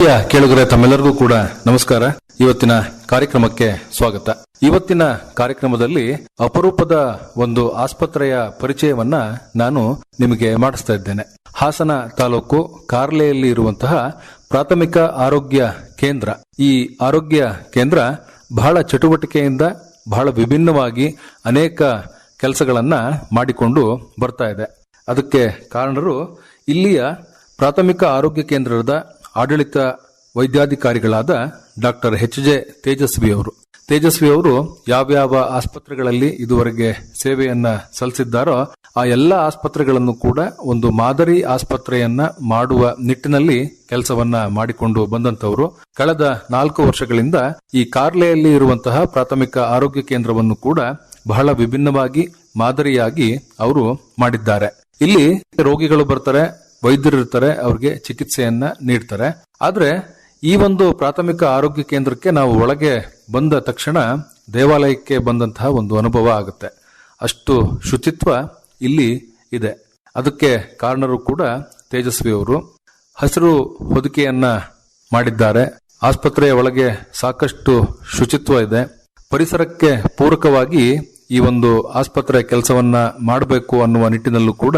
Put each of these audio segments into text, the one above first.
ಕೇಳುಗರೆ ತಮ್ಮೆಲ್ಲರಿಗೂ ಕೂಡ ನಮಸ್ಕಾರ. ಇವತ್ತಿನ ಕಾರ್ಯಕ್ರಮಕ್ಕೆ ಸ್ವಾಗತ. ಇವತ್ತಿನ ಕಾರ್ಯಕ್ರಮದಲ್ಲಿ ಅಪರೂಪದ ಒಂದು ಆಸ್ಪತ್ರೆಯ ಪರಿಚಯವನ್ನ ನಾನು ನಿಮಗೆ ಮಾಡಿಸ್ತಾ ಇದ್ದೇನೆ. ಹಾಸನ ತಾಲೂಕು ಕಾರ್ಲೆಯಲ್ಲಿ ಇರುವಂತಹ ಪ್ರಾಥಮಿಕ ಆರೋಗ್ಯ ಕೇಂದ್ರ. ಈ ಆರೋಗ್ಯ ಕೇಂದ್ರ ಬಹಳ ಚಟುವಟಿಕೆಯಿಂದ ಬಹಳ ವಿಭಿನ್ನವಾಗಿ ಅನೇಕ ಕೆಲಸಗಳನ್ನ ಮಾಡಿಕೊಂಡು ಬರ್ತಾ ಇದೆ. ಅದಕ್ಕೆ ಕಾರಣರು ಇಲ್ಲಿಯ ಪ್ರಾಥಮಿಕ ಆರೋಗ್ಯ ಕೇಂದ್ರದ ಆಡಳಿತ ವೈದ್ಯಾಧಿಕಾರಿಗಳಾದ ಡಾಕ್ಟರ್ ಎಚ್ ಜೆ ತೇಜಸ್ವಿ ಅವರು ತೇಜಸ್ವಿ ಅವರು ಯಾವ್ಯಾವ ಆಸ್ಪತ್ರೆಗಳಲ್ಲಿ ಇದುವರೆಗೆ ಸೇವೆಯನ್ನ ಸಲ್ಲಿಸಿದ್ದಾರೋ ಆ ಎಲ್ಲ ಆಸ್ಪತ್ರೆಗಳನ್ನು ಕೂಡ ಒಂದು ಮಾದರಿ ಆಸ್ಪತ್ರೆಯನ್ನ ಮಾಡುವ ನಿಟ್ಟಿನಲ್ಲಿ ಕೆಲಸವನ್ನ ಮಾಡಿಕೊಂಡು ಬಂದಂತವರು ಕಳೆದ ನಾಲ್ಕು ವರ್ಷಗಳಿಂದ ಈ ಕಾರ್ಲೆಯಲ್ಲಿ ಇರುವಂತಹ ಪ್ರಾಥಮಿಕ ಆರೋಗ್ಯ ಕೇಂದ್ರವನ್ನು ಕೂಡ ಬಹಳ ವಿಭಿನ್ನವಾಗಿ ಮಾದರಿಯಾಗಿ ಅವರು ಮಾಡಿದ್ದಾರೆ. ಇಲ್ಲಿ ರೋಗಿಗಳು ಬರ್ತಾರೆ ವೈದ್ಯರು ಇರ್ತಾರೆ, ಅವ್ರಿಗೆ ಚಿಕಿತ್ಸೆಯನ್ನ ನೀಡ್ತಾರೆ. ಆದರೆ ಈ ಒಂದು ಪ್ರಾಥಮಿಕ ಆರೋಗ್ಯ ಕೇಂದ್ರಕ್ಕೆ ನಾವು ಒಳಗೆ ಬಂದ ತಕ್ಷಣ ದೇವಾಲಯಕ್ಕೆ ಬಂದಂತಹ ಒಂದು ಅನುಭವ ಆಗುತ್ತೆ. ಅಷ್ಟು ಶುಚಿತ್ವ ಇಲ್ಲಿ ಇದೆ. ಅದಕ್ಕೆ ಕಾರಣರು ಕೂಡ ತೇಜಸ್ವಿ ಅವರು. ಹಸಿರು ಹೊದಿಕೆಯನ್ನ ಮಾಡಿದ್ದಾರೆ. ಆಸ್ಪತ್ರೆಯ ಒಳಗೆ ಸಾಕಷ್ಟು ಶುಚಿತ್ವ ಇದೆ. ಪರಿಸರಕ್ಕೆ ಪೂರಕವಾಗಿ ಈ ಒಂದು ಆಸ್ಪತ್ರೆ ಕೆಲಸವನ್ನ ಮಾಡಬೇಕು ಅನ್ನುವ ನಿಟ್ಟಿನಲ್ಲೂ ಕೂಡ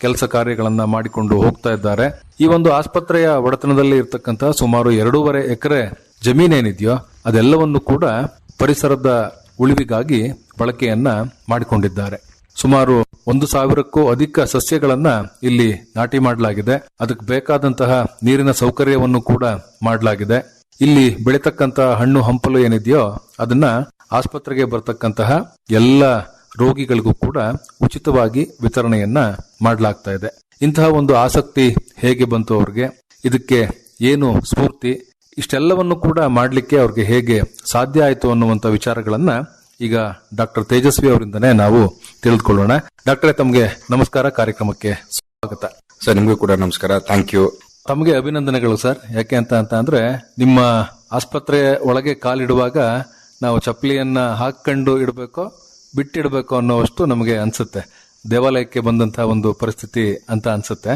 ಕೆಲಸ ಕಾರ್ಯಗಳನ್ನ ಮಾಡಿಕೊಂಡು ಹೋಗ್ತಾ ಇದ್ದಾರೆ. ಈ ಒಂದು ಆಸ್ಪತ್ರೆಯ ಒಡೆತನದಲ್ಲಿ ಇರತಕ್ಕಂತಹ ಸುಮಾರು ಎರಡೂವರೆ ಎಕರೆ ಜಮೀನೇನಿದೆಯೋ ಅದೆಲ್ಲವನ್ನು ಕೂಡ ಪರಿಸರದ ಉಳಿವಿಗಾಗಿ ಬಳಕೆಯನ್ನ ಮಾಡಿಕೊಂಡಿದ್ದಾರೆ. ಸುಮಾರು ಒಂದು ಸಾವಿರಕ್ಕೂ ಅಧಿಕ ಸಸ್ಯಗಳನ್ನ ಇಲ್ಲಿ ನಾಟಿ ಮಾಡಲಾಗಿದೆ. ಅದಕ್ಕೆ ಬೇಕಾದಂತಹ ನೀರಿನ ಸೌಕರ್ಯವನ್ನು ಕೂಡ ಮಾಡಲಾಗಿದೆ. ಇಲ್ಲಿ ಬೆಳೀತಕ್ಕಂತಹ ಹಣ್ಣು ಹಂಪಲು ಏನಿದೆಯೋ ಅದನ್ನ ಆಸ್ಪತ್ರೆಗೆ ಬರತಕ್ಕಂತಹ ಎಲ್ಲ ರೋಗಿಗಳಿಗೂ ಕೂಡ ಉಚಿತವಾಗಿ ವಿತರಣೆಯನ್ನ ಮಾಡಲಾಗ್ತಾ ಇದೆ. ಇಂತಹ ಒಂದು ಆಸಕ್ತಿ ಹೇಗೆ ಬಂತು ಅವ್ರಿಗೆ? ಇದಕ್ಕೆ ಏನು ಸ್ಫೂರ್ತಿ? ಇಷ್ಟೆಲ್ಲವನ್ನು ಕೂಡ ಮಾಡಲಿಕ್ಕೆ ಅವ್ರಿಗೆ ಹೇಗೆ ಸಾಧ್ಯ ಆಯಿತು ಅನ್ನುವಂತ ವಿಚಾರಗಳನ್ನ ಈಗ ಡಾಕ್ಟರ್ ತೇಜಸ್ವಿ ಅವರಿಂದನೇ ನಾವು ತಿಳಿದುಕೊಳ್ಳೋಣ. ಡಾಕ್ಟರ್ ತಮಗೆ ನಮಸ್ಕಾರ. ಕಾರ್ಯಕ್ರಮಕ್ಕೆ ಸ್ವಾಗತ. ಸರ್ ನಿಮಗೂ ಕೂಡ ನಮಸ್ಕಾರ. ಥ್ಯಾಂಕ್ ಯು ತಮಗೆ ಅಭಿನಂದನೆಗಳು ಸರ್. ಯಾಕೆ ಅಂತ ಅಂತ ಅಂದ್ರೆ ನಿಮ್ಮ ಆಸ್ಪತ್ರೆ ಒಳಗೆ ಕಾಲಿಡುವಾಗ ನಾವು ಚಪ್ಪಲಿಯನ್ನ ಹಾಕೊಂಡು ಇಡಬೇಕೋ ಬಿಟ್ಟಿಡಬೇಕು ಅನ್ನೋವಷ್ಟು ನಮಗೆ ಅನ್ಸುತ್ತೆ. ದೇವಾಲಯಕ್ಕೆ ಬಂದಂತಹ ಒಂದು ಪರಿಸ್ಥಿತಿ ಅಂತ ಅನ್ಸುತ್ತೆ.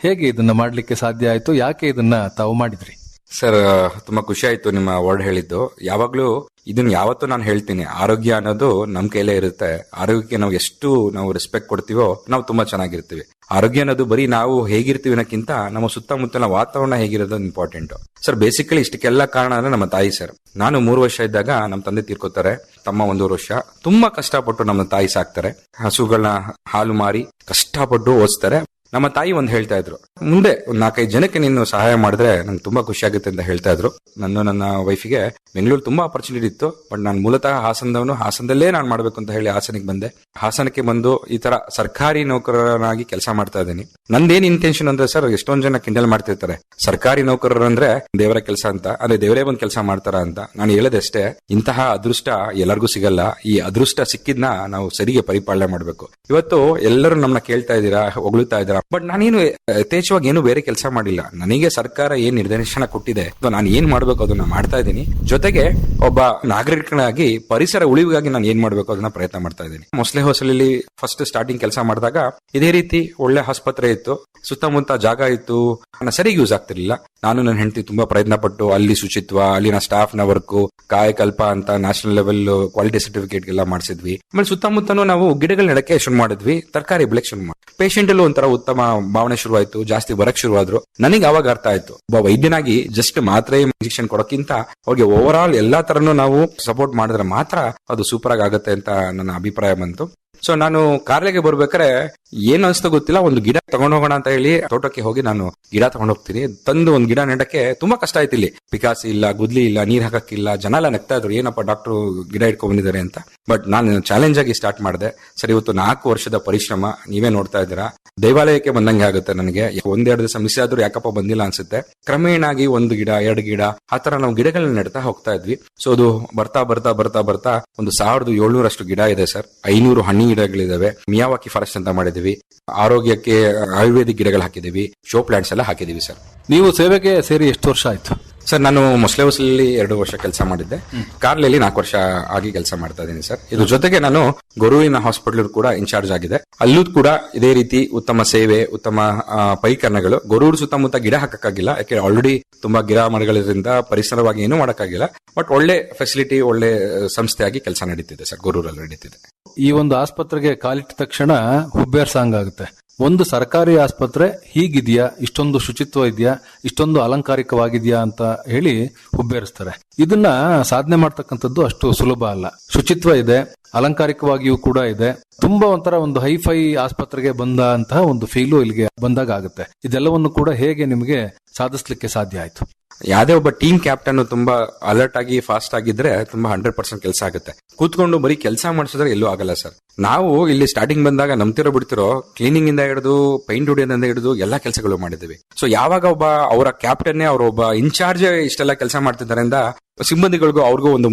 ಹೇಗೆ ಇದನ್ನ ಮಾಡ್ಲಿಕ್ಕೆ ಸಾಧ್ಯ ಆಯ್ತು? ಯಾಕೆ ಇದನ್ನ ತಾವು ಮಾಡಿದ್ರಿ? ಸರ್, ತುಂಬಾ ಖುಷಿ ಆಯ್ತು ನಿಮ್ಮ ವರ್ಡ್ ಹೇಳಿದ್ದು. ಯಾವಾಗ್ಲೂ ಇದನ್ನ ಯಾವತ್ತೂ ನಾನು ಹೇಳ್ತೀನಿ. ಆರೋಗ್ಯ ಅನ್ನೋದು ನಮ್ ಕೈಲೇ ಇರುತ್ತೆ. ಆರೋಗ್ಯಕ್ಕೆ ನಾವು ಎಷ್ಟು ನಾವು ರೆಸ್ಪೆಕ್ಟ್ ಕೊಡ್ತೀವೋ ನಾವು ತುಂಬಾ ಚೆನ್ನಾಗಿರ್ತೀವಿ. ಆರೋಗ್ಯ ಅನ್ನೋದು ಬರೀ ನಾವು ಹೇಗಿರ್ತೀವಿ ಅನ್ನೋಕ್ಕಿಂತ ನಮ್ಮ ಸುತ್ತಮುತ್ತಲ ವಾತಾವರಣ ಹೇಗಿರೋದು ಇಂಪಾರ್ಟೆಂಟ್ ಸರ್ ಬೇಸಿಕಲಿ ಇಷ್ಟಕ್ಕೆಲ್ಲ ಕಾರಣ ಅಂದ್ರೆ ನಮ್ಮ ತಾಯಿ ಸರ್ ನಾನು ಮೂರು ವರ್ಷ ಇದ್ದಾಗ ನಮ್ಮ ತಂದೆ ತೀರ್ಕೋತಾರೆ. ತಮ್ಮ ಒಂದೂವರೆ ವರ್ಷ. ತುಂಬಾ ಕಷ್ಟಪಟ್ಟು ನಮ್ಮ ತಾಯಿ ಸಾಕ್ತಾರೆ. ಹಸುಗಳನ್ನ ಹಾಲು ಮಾರಿ ಕಷ್ಟಪಟ್ಟು ಓದಿಸ್ತಾರೆ. ನಮ್ಮ ತಾಯಿ ಒಂದು ಹೇಳ್ತಾ ಇದ್ರು. ಮುಂದೆ ಒಂದು ನಾಲ್ಕೈದು ಜನಕ್ಕೆ ನೀನು ಸಹಾಯ ಮಾಡಿದ್ರೆ ನಂಗೆ ತುಂಬಾ ಖುಷಿ ಆಗುತ್ತೆ ಅಂತ ಹೇಳ್ತಾ ಇದ್ರು. ನನ್ನ ನನ್ನ ವೈಫಿಗೆ ಬೆಂಗಳೂರು ತುಂಬಾ ಅಪರ್ಚುನಿಟಿ ಇತ್ತು ಬಟ್ ನಾನು ಮೂಲತಃ ಹಾಸನದವನು. ಹಾಸನದಲ್ಲೇ ನಾನು ಮಾಡ್ಬೇಕು ಅಂತ ಹೇಳಿ ಹಾಸನಕ್ಕೆ ಬಂದೆ. ಹಾಸನಕ್ಕೆ ಬಂದು ಈ ತರ ಸರ್ಕಾರಿ ನೌಕರನಾಗಿ ಕೆಲಸ ಮಾಡ್ತಾ ಇದ್ದೀನಿ. ನಂದೇನ್ ಇಂಟೆನ್ಷನ್ ಅಂದ್ರೆ ಸರ್, ಎಷ್ಟೊಂದ್ ಜನ ಕಿಂಡಲ್ ಮಾಡ್ತಿರ್ತಾರೆ. ಸರ್ಕಾರಿ ನೌಕರರು ಅಂದ್ರೆ ದೇವರ ಕೆಲಸ ಅಂತ ಅಂದ್ರೆ ದೇವರೇ ಬಂದ್ ಕೆಲಸ ಮಾಡ್ತಾರ ಅಂತ. ನಾನು ಹೇಳದಷ್ಟೇ ಇಂತಹ ಅದೃಷ್ಟ ಎಲ್ಲರಿಗೂ ಸಿಗಲ್ಲ. ಈ ಅದೃಷ್ಟ ಸಿಕ್ಕಿದ್ನ ನಾವು ಸರಿಗೆ ಪರಿಪಾಲನೆ ಮಾಡ್ಬೇಕು. ಇವತ್ತು ಎಲ್ಲರೂ ನಮ್ಮನ್ನ ಕೇಳ್ತಾ ಇದ್ದೀರಾ ಹೊಗಳುತ್ತಾ ಇದ್ದೀರಾ ಬಟ್ ನಾನೇನು ಯಥೇಚ್ಛವಾಗಿ ಏನು ಬೇರೆ ಕೆಲಸ ಮಾಡಿಲ್ಲ. ನನಗೆ ಸರ್ಕಾರ ಏನ್ ನಿರ್ದೇಶನ ಕೊಟ್ಟಿದೆ ನಾನು ಏನ್ ಮಾಡ್ಬೇಕು ಅದನ್ನ ಮಾಡ್ತಾ ಇದ್ದೀನಿ. ಜೊತೆಗೆ ಒಬ್ಬ ನಾಗರಿಕನಾಗಿ ಪರಿಸರ ಉಳಿವಿಗಾಗಿ ನಾನು ಏನ್ ಮಾಡ್ಬೇಕು ಅದನ್ನ ಪ್ರಯತ್ನ ಮಾಡ್ತಾ ಇದ್ದೀನಿ. ಮೊಸಳೆ ಹೊಸಲಲ್ಲಿ ಫಸ್ಟ್ ಸ್ಟಾರ್ಟಿಂಗ್ ಕೆಲಸ ಮಾಡಿದಾಗ ಇದೇ ರೀತಿ ಒಳ್ಳೆ ಆಸ್ಪತ್ರೆ ಇತ್ತು. ಸುತ್ತಮುತ್ತ ಜಾಗ ಇತ್ತು. ಸರಿ ಯೂಸ್ ಆಗ್ತಿರ್ಲಿಲ್ಲ. ನಾನು ನನ್ನ ಹೆಂಡತಿ ತುಂಬಾ ಪ್ರಯತ್ನ ಪಟ್ಟು ಅಲ್ಲಿ ಶುಚಿತ್ವ ಅಲ್ಲಿನ ಸ್ಟಾಫ್ನ ವರ್ಕ್ ಕಾಯಕಲ್ಪ ಅಂತ ನ್ಯಾಷನಲ್ ಲೆವೆಲ್ ಕ್ವಾಲಿಟಿ ಸರ್ಟಿಫಿಕೇಟ್ ಎಲ್ಲ ಮಾಡಿಸಿದ್ವಿ. ಆಮೇಲೆ ಸುತ್ತಮುತ್ತನೂ ನಾವು ಗಿಡಗಳ ನೆಡಕ್ಕೆ ಶುರು ಮಾಡಿದ್ವಿ, ತರಕಾರಿ ಬೆಳಕ್ ಶುರು ಮಾಡಿ ಪೇಷಂಟ್ ಅಲ್ಲೂ ಒಂಥರ ಉತ್ತಮ ಭಾವನೆ ಶುರುವಾಯ್ತು, ಜಾಸ್ತಿ ಬರಕ್ ಶುರುವಾದ್ರು. ನನಗೆ ಅವಾಗ ಅರ್ಥ ಆಯ್ತು, ಒಬ್ಬ ವೈದ್ಯನಾಗಿ ಜಸ್ಟ್ ಮಾತ್ರ ಇಂಜೆಕ್ಷನ್ ಕೊಡೋಕ್ಕಿಂತ ಅವ್ರಿಗೆ ಓವರ್ ಆಲ್ ಎಲ್ಲಾ ತರನು ನಾವು ಸಪೋರ್ಟ್ ಮಾಡಿದ್ರೆ ಮಾತ್ರ ಅದು ಸೂಪರ್ ಆಗಿ ಆಗುತ್ತೆ ಅಂತ ನನ್ನ ಅಭಿಪ್ರಾಯ ಬಂತು. ಸೊ ನಾನು ಕಾರ್ಲೆಗೆ ಬರ್ಬೇಕಾರೆ ಏನ್ ಅನ್ಸ್ತೋ ಗೊತ್ತಿಲ್ಲ, ಒಂದು ಗಿಡ ತಗೊಂಡ್ ಹೋಗೋಣ ಅಂತ ಹೇಳಿ ತೋಟಕ್ಕೆ ಹೋಗಿ ನಾನು ಗಿಡ ತಗೊಂಡ್ ಹೋಗ್ತೀನಿ. ತಂದು ಒಂದು ಗಿಡ ನೆಡಕ್ಕೆ ತುಂಬಾ ಕಷ್ಟ ಆಯ್ತು ಇಲ್ಲಿ. ಪಿಕಾಸಿ ಇಲ್ಲ, ಗುದ್ಲಿ ಇಲ್ಲ, ನೀರ್ ಹಾಕಕ್ಕಿಲ್ಲ, ಜನ ಎಲ್ಲ ನಗ್ತಾ ಇದ್ರು. ಏನಪ್ಪ ಡಾಕ್ಟರ್ ಗಿಡ ಇಟ್ಕೊಂಡ್ ಬಂದಿದ್ದಾರೆ ಅಂತ. ಬಟ್ ನಾನು ಚಾಲೆಂಜ್ ಆಗಿ ಸ್ಟಾರ್ಟ್ ಮಾಡಿದೆ. ಸರಿ, ಇವತ್ತು ನಾಲ್ಕು ವರ್ಷದ ಪರಿಶ್ರಮ, ನೀವೇ ನೋಡ್ತಾ ಇದ್ದೀರಾ. ದೇವಾಲಯಕ್ಕೆ ಬಂದಂಗೆ ಆಗುತ್ತೆ ನನಗೆ. ಒಂದೆರಡು ದಿವಸ ಮಿಸ್ ಆದ್ರೂ ಯಾಕಪ್ಪ ಬಂದಿಲ್ಲ ಅನ್ಸುತ್ತೆ. ಕ್ರಮೇಣ ಆಗಿ ಒಂದು ಗಿಡ, ಎರಡು ಗಿಡ ಆತರ ನಾವು ಗಿಡಗಳನ್ನ ನೆಡ್ತಾ ಹೋಗ್ತಾ ಇದ್ವಿ. ಸೊ ಅದು ಬರ್ತಾ ಬರ್ತಾ ಬರ್ತಾ ಬರ್ತಾ ಒಂದು ಸಾವಿರದ ಏಳ್ನೂರಷ್ಟು ಗಿಡ ಇದೆ ಸರ್. ಐನೂರು ಹಣ್ಣಿ ಗಿಡಗಳಿದಾವೆ. ಮಿಯಾವಾಕಿ ಫಾರೆಸ್ಟ್ ಅಂತ ಮಾಡಿದೀವಿ. ಆರೋಗ್ಯಕ್ಕೆ ಆಯುರ್ವೇದಿಕ್ ಗಿಡಗಳು ಹಾಕಿದೀವಿ. ಶೋ ಪ್ಲಾಂಟ್ಸ್ ಎಲ್ಲ ಹಾಕಿದೀವಿ ಸರ್. ನೀವು ಸೇವೆಗೆ ಸೇರಿ ಎಷ್ಟು ವರ್ಷ ಆಯ್ತು? ಸರ್ ನಾನು ಮೊಸಳೆ ಹೊಸಲಲ್ಲಿ ಎರಡು ವರ್ಷ ಕೆಲಸ ಮಾಡಿದ್ದೆ. ಕಾರ್ಲಲ್ಲಿ ನಾಲ್ಕು ವರ್ಷ ಆಗಿ ಕೆಲಸ ಮಾಡ್ತಾ ಇದ್ದೀನಿ ಸರ್. ಇದ್ರ ಜೊತೆಗೆ ನಾನು ಗೊರುವಿನ ಹಾಸ್ಪಿಟಲ್ ಕೂಡ ಇನ್ಚಾರ್ಜ್ ಆಗಿದೆ. ಅಲ್ಲೂ ಕೂಡ ಇದೇ ರೀತಿ ಉತ್ತಮ ಸೇವೆ ಉತ್ತಮ ಪೈಕರಣಗಳು ಪರಿಕರಣಗಳು. ಗೊರೂರು ಸುತ್ತಮುತ್ತ ಗಿಡ ಹಾಕಕ್ಕಾಗಿಲ್ಲ. ಯಾಕೆ ಆಲ್ರೆಡಿ ತುಂಬಾ ಗಿಡ ಮರಗಳಿಂದ ಪರಿಸರವಾಗಿ ಏನೂ ಮಾಡಕ್ಕಾಗಿಲ್ಲ. ಬಟ್ ಒಳ್ಳೆ ಫೆಸಿಲಿಟಿ ಒಳ್ಳೆ ಸಂಸ್ಥೆಯಾಗಿ ಕೆಲಸ ನಡೀತಿದೆ ಸರ್. ಗೊರೂರಲ್ಲಿ ನಡೀತಿದೆ. ಈ ಒಂದು ಆಸ್ಪತ್ರೆಗೆ ಕಾಲಿಟ್ಟ ತಕ್ಷಣ ಹುಬ್ಬೇರ್ಸಂಗ್ ಆಗುತ್ತೆ. ಒಂದು ಸರ್ಕಾರಿ ಆಸ್ಪತ್ರೆ ಹೀಗಿದೆಯಾ? ಇಷ್ಟೊಂದು ಶುಚಿತ್ವ ಇದೆಯಾ? ಇಷ್ಟೊಂದು ಅಲಂಕಾರಿಕವಾಗಿದೆಯಾ ಅಂತ ಹೇಳಿ ಹುಬ್ಬೇರಿಸ್ತಾರೆ. ಇದನ್ನ ಸಾಧನೆ ಮಾಡ್ತಕ್ಕಂಥದ್ದು ಅಷ್ಟು ಸುಲಭ ಅಲ್ಲ. ಶುಚಿತ್ವ ಇದೆ, ಅಲಂಕಾರಿಕವಾಗಿಯೂ ಕೂಡ ಇದೆ. ತುಂಬಾ ಒಂಥರ ಒಂದು ಹೈಫೈ ಆಸ್ಪತ್ರೆಗೆ ಬಂದಂತಹ ಒಂದು ಫೀಲು ಇಲ್ಲಿಗೆ ಬಂದಾಗ ಆಗುತ್ತೆ. ಇದೆಲ್ಲವನ್ನು ಕೂಡ ಹೇಗೆ ನಿಮಗೆ ಸಾಧಿಸ್ಲಿಕ್ಕೆ ಸಾಧ್ಯ ಆಯ್ತು? ಯಾವ್ದೇ ಒಬ್ಬ ಟೀಮ್ ಕ್ಯಾಪ್ಟನ್ ತುಂಬಾ ಅಲರ್ಟ್ ಆಗಿ ಫಾಸ್ಟ್ ಆಗಿದ್ರೆ ತುಂಬಾ ಹಂಡ್ರೆಡ್ ಪರ್ಸೆಂಟ್ ಕೆಲಸ ಆಗುತ್ತೆ. ಕೂತ್ಕೊಂಡು ಬರೀ ಕೆಲಸ ಮಾಡಿಸಿದ್ರೆ ಎಲ್ಲೂ ಆಗಲ್ಲ ಸರ್ ನಾವು ಇಲ್ಲಿ ಸ್ಟಾರ್ಟಿಂಗ್ ಬಂದಾಗ ನಂಬ್ತಿರೋ ಬಿಡ್ತಿರೋ ಕ್ಲೀನಿಂಗ್ ಇಂದ ಹಿಡಿದು ಪೈಂಟ್ ಹೊಡಿಯೋದಿಂದ ಹಿಡಿದು ಎಲ್ಲಾ ಕೆಲಸಗಳು ಮಾಡಿದ್ವಿ ಸೊ ಯಾವಾಗ ಒಬ್ಬ ಅವರ ಕ್ಯಾಪ್ಟನ್ ಅವರ ಒಬ್ಬ ಇನ್ಚಾರ್ಜ್ ಇಷ್ಟೆಲ್ಲ ಕೆಲಸ ಮಾಡ್ತಿದ್ದಾರೆ ಸಿಬ್ಬಂದಿಗಳಿಗೂ ಅವ್ರಿಗೂ ಒಂದು